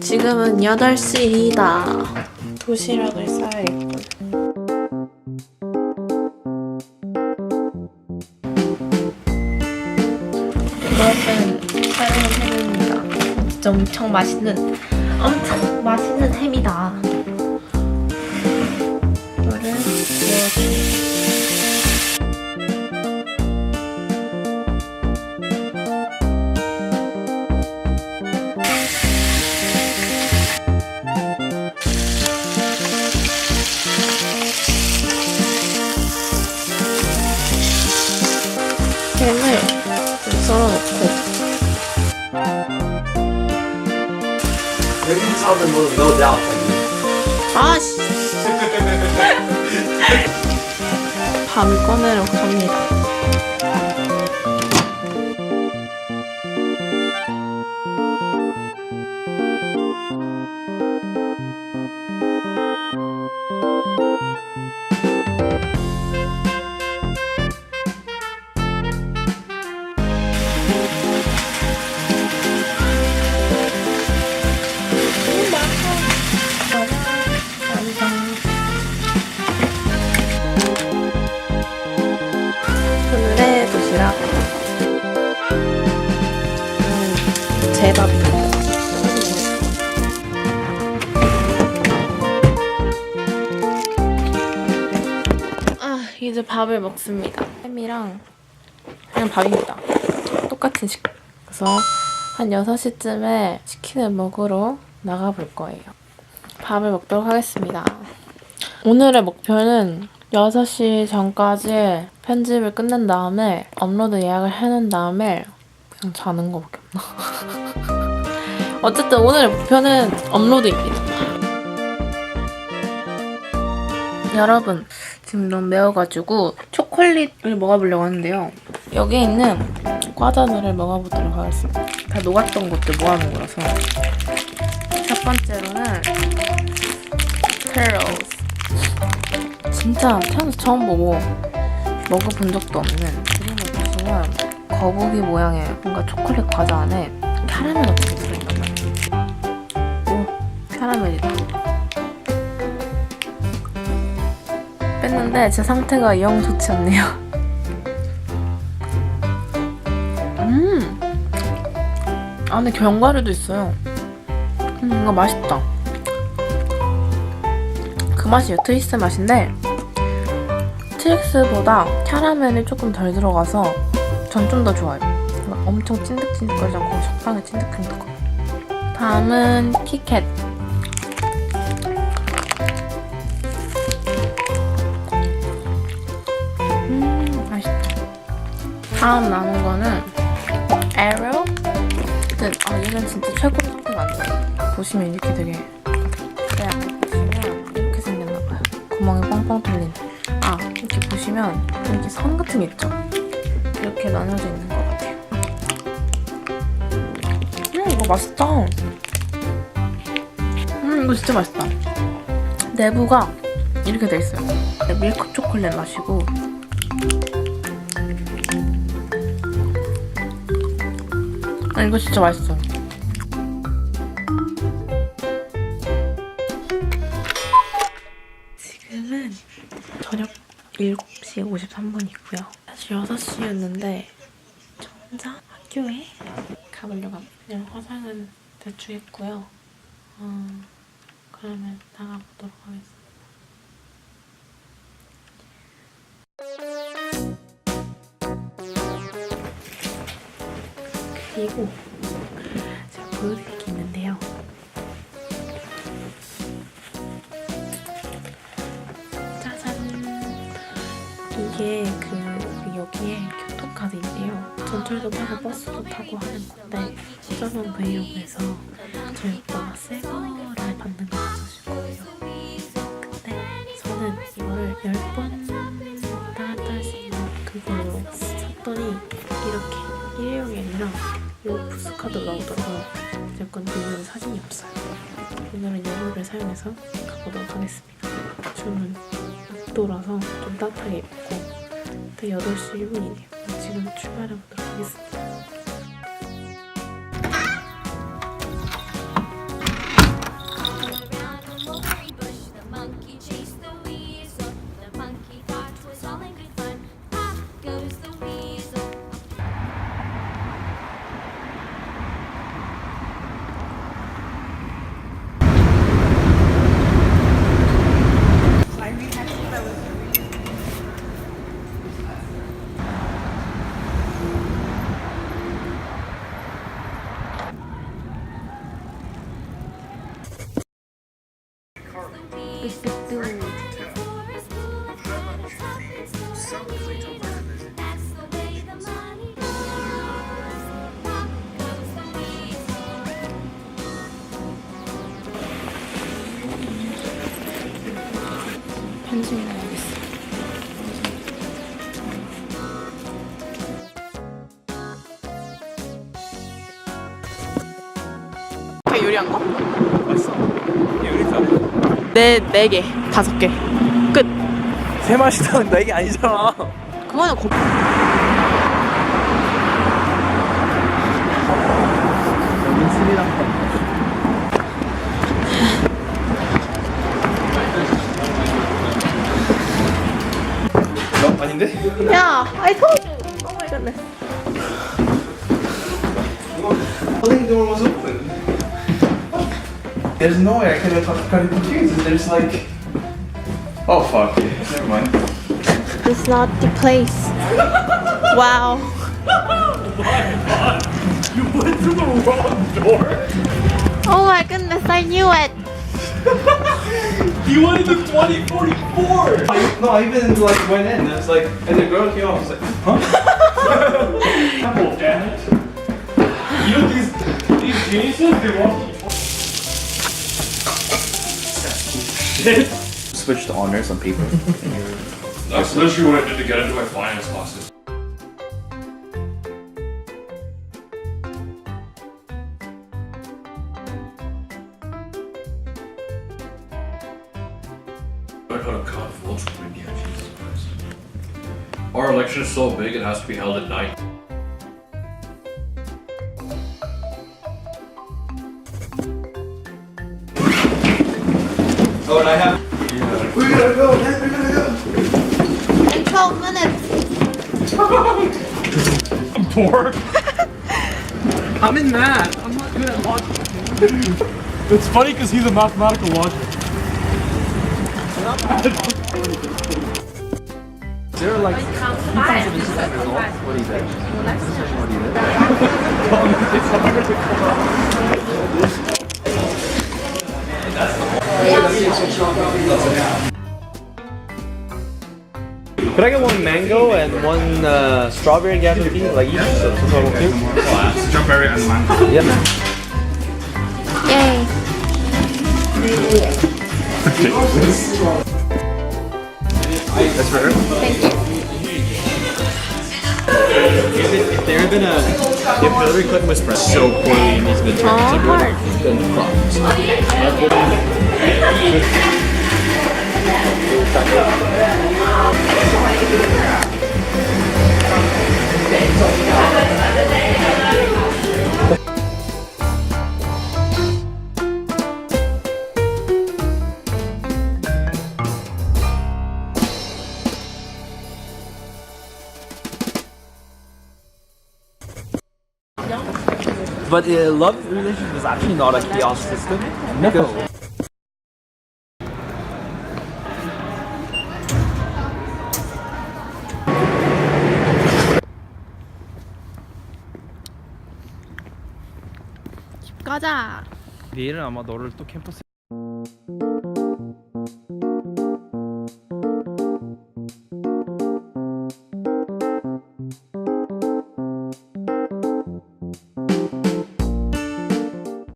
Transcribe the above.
지금은 8시이다. 도시락을 싸야겠군. 이것은 삶은 햄입니다. 진짜 엄청 맛있는, 엄청 맛있는 햄이다. Them we'll no doubt. 아 씨 밥을 꺼내러 갑니다 제 밥입니다 아 이제 밥을 먹습니다. 햄이랑 그냥 밥입니다. 똑같은 식. 그래서 한 6시쯤에 치킨을 먹으러 나가볼 거예요. 밥을 먹도록 하겠습니다. 오늘의 목표는 6시 전까지 편집을 끝낸 다음에 업로드 예약을 해놓은 다음에 그냥 자는 거밖에? 어쨌든 오늘의 목표는 업로드입니다. 여러분, 지금 너무 매워가지고 초콜릿을 먹어보려고 하는데요. 여기 있는 과자들을 먹어보도록 하겠습니다. 다 녹았던 것들 모아놓은 거라서. 첫 번째로는 페로스. 진짜 태어나서 처음 보고 먹어본 적도 없는 그림을 보시면 거북이 모양의 뭔가 초콜릿 과자 안에 캐러멜 같은 게 들어있나 봐요. 오, 캐러멜이다. 뺐는데 제 상태가 영 좋지 않네요. 음! 안에 견과류도 있어요. 음, 이거 맛있다. 그 맛이에요. 트위스 맛인데 트릭스보다 캐러멜이 조금 덜 들어가서 전 좀 더 좋아요. 막 엄청 찐득찐득거리지 않고 적당히 찐득찐득거 다음은 키캣. 음, 맛있다. 다음 남은 거는 에로. 아, 얘는 진짜 최고 상태 만들어. 보시면 이렇게 되게 그냥 보시면 이렇게 생겼나 봐요. 구멍이 뻥뻥 뚫린. 아 이렇게 보시면 이렇게 선 같은 게 있죠? 이렇게 나눠져 있는 것 같아요. 음 이거 맛있다. 음 이거 진짜 맛있다. 내부가 이렇게 돼 있어요. 밀크 초콜릿 맛이고. 아 이거 진짜 맛있어. 지금은 저녁 7시 53분이고요. 사실 6시였는데 저 혼자 학교에 가보려고 합니다. 그냥 화장은 대충 했고요. 어, 그러면 나가보도록 하겠습니다. 그리고 제가 보여드릴 게 있는데요. 여기에 교통카드인데요. 전철도 타고 버스도 타고 하는 건데 저번 브이로그에서 저희 오빠가 새 거를 받는 걸 보여줄 거예요. 근데 저는 이거를 10번 나갔다 할 수 있는 그걸로 샀더니 이렇게 일회용이 아니라 요 부스카드 나오더라고요. 제 건데 이거는 사진이 없어요. 오늘은 이거를 사용해서 가보도록 하겠습니다. 주문 독도라서 좀 따뜻하게 입고 또 8시 1분이네요. 지금 출발해보도록 하겠습니다. 편지나 알겠어. 요리한 거? 맛있어. 요리 잘해. 네, 네 개, 다섯 개. 끝. 세 맛이 나는 내게 아니잖아. 그거는 고... 너 아닌데? 야, I told you. Oh my goodness. I think the door was open. There's no way I could have got it confused. There's like. Oh fuck. Never mind. It's not the place. wow. You went through the wrong door. Oh my goodness, I knew it. You went into 2044. I, no, I even like went in. and It's like, and the girl came off. I was like, huh? Apple, damn it. You know these these geniuses? They want. Shit. Switch to honors on paper. That's literally what I did to get into my finance classes. I could have cut for me, yeah, Jesus Christ. Our election is so big it has to be held at night. Oh, and I have. We gotta go, man having it. I'm poor. I'm in math. I'm not good at logic. it's funny because he's a mathematical logic. there are like, he comes to What is that? What is that? That's the could I get one mango and one uh, strawberry guarantee? Like each? So, so total two? Strawberry and mango. Yeah, man. Yay. That's for her. Thank you. If, if they're gonna, if Hillary Clinton was pressed so poorly in these midterms, Oh, everyone hard. then problems. But uh, love relationship is actually not a chaos system. No. 가자. 내일은 아마 너를 또 캠퍼스